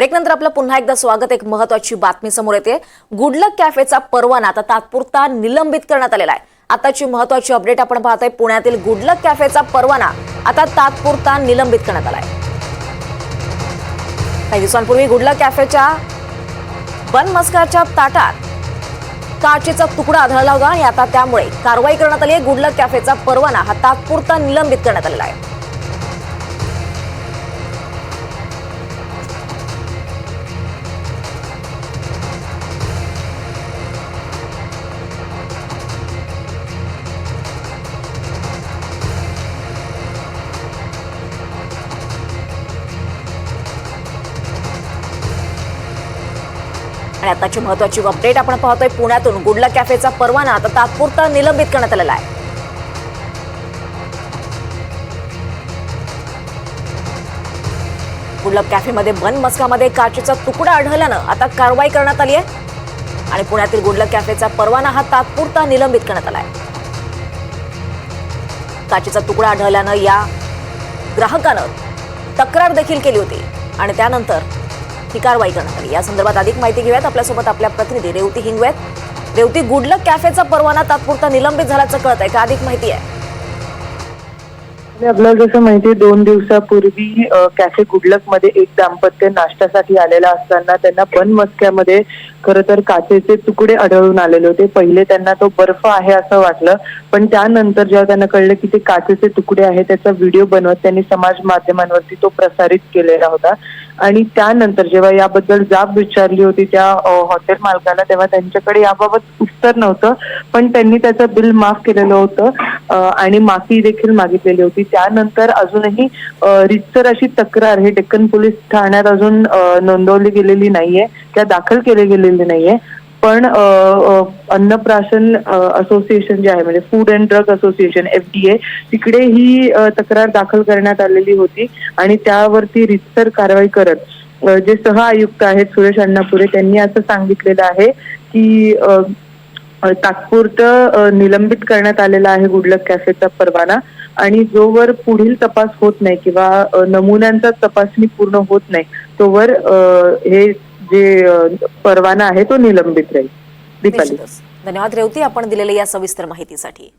ब्रेकनंतर आपलं पुन्हा एकदा स्वागत एक महत्वाची बातमी समोर येते. गुडलक कॅफेचा परवाना आता तात्पुरता निलंबित करण्यात आलेला आहे. आताची महत्वाची अपडेट आपण पाहतोय पुण्यातील गुडलक कॅफेचा परवाना आता तात्पुरता निलंबित करण्यात आलाय. काही दिवसांपूर्वी गुडलक कॅफेच्या बन मस्काच्या ताटात काचेचा तुकडा आढळला होता आणि आता त्यामुळे कारवाई करण्यात आली आहे. गुडलक कॅफेचा परवाना हा तात्पुरता निलंबित करण्यात आलेला आहे. आणि आताची महत्वाची अपडेट आपण पाहतोय पुण्यातून. गुडला कॅफेचा परवाना आता तात्पुरता निलंबित करण्यात आलेला आहे. गुडलक कॅफेमध्ये बन मस्कामध्ये काचेचा तुकडा आढळल्यानं आता कारवाई करण्यात आली आहे. आणि पुण्यातील गुडलक कॅफेचा परवाना हा तात्पुरता निलंबित करण्यात आला आहे. काचेचा तुकडा आढळल्यानं या ग्राहकानं तक्रार देखील केली होती. आणि त्यानंतर ही कारवाई करण्यात आली. या संदर्भात अधिक माहिती घेऊयात आपल्यासोबत आपल्या प्रतिनिधी रेवती हिंगवेत रेवती गुडलक कॅफेचा परवाना तात्पुरता निलंबित झाल्याचं कळत आहे का अधिक माहिती आहे? आपल्याला जसं माहिती दोन दिवसापूर्वी कॅफे गुडलकमध्ये एक दाम्पत्य नाश्त्यासाठी आलेला असताना त्यांना बन मस्क्यामध्ये खर तर काचेचे तुकडे आढळून आलेले होते. पहिले त्यांना तो बर्फ आहे असं वाटलं. पण त्यानंतर जेव्हा त्यांना कळलं की ते काचेचे तुकडे आहे त्याचा व्हिडिओ बनवत त्यांनी समाज माध्यमांवरती तो प्रसारित केलेला होता. आणि त्यानंतर जेव्हा याबद्दल जाब विचारली होती त्या हॉटेल मालकाला तेव्हा त्यांच्याकडे याबाबत उत्तर नव्हतं. पण त्यांनी त्याचं बिल माफ केलेलं होतं. आणि माफी देखील मागितलेली होती. त्यानंतर अजूनही रितसर अशी तक्रार हे डेक्कन पोलीस ठाण्यात अजून नोंदवली गेलेली नाहीये. त्या दाखल केली गेलेली नाहीये. पण अन्नप्राशन असोसिएशन जे आहे म्हणजे food and drug association F D A तिकडे ही तक्रार दाखल करण्यात आलेली होती आणि त्यावरती रितसर कारवाई करत जे सह आयुक्त आहेत सुरेश अण्णापुरे त्यांनी असं सांगितलेलं आहे की तात्पुरतं निलंबित करण्यात आलेला आहे गुडलक कॅफेचा परवाना आणि जोवर पुढील तपास होत नाही किंवा नमुन्यांचा तपासणी पूर्ण होत नाही तोवर अ, हे जे परवाना आहे तो निलंबित राहील. दीपाली. धन्यवाद रेवती. आपण दिलेल्या या सविस्तर माहितीसाठी.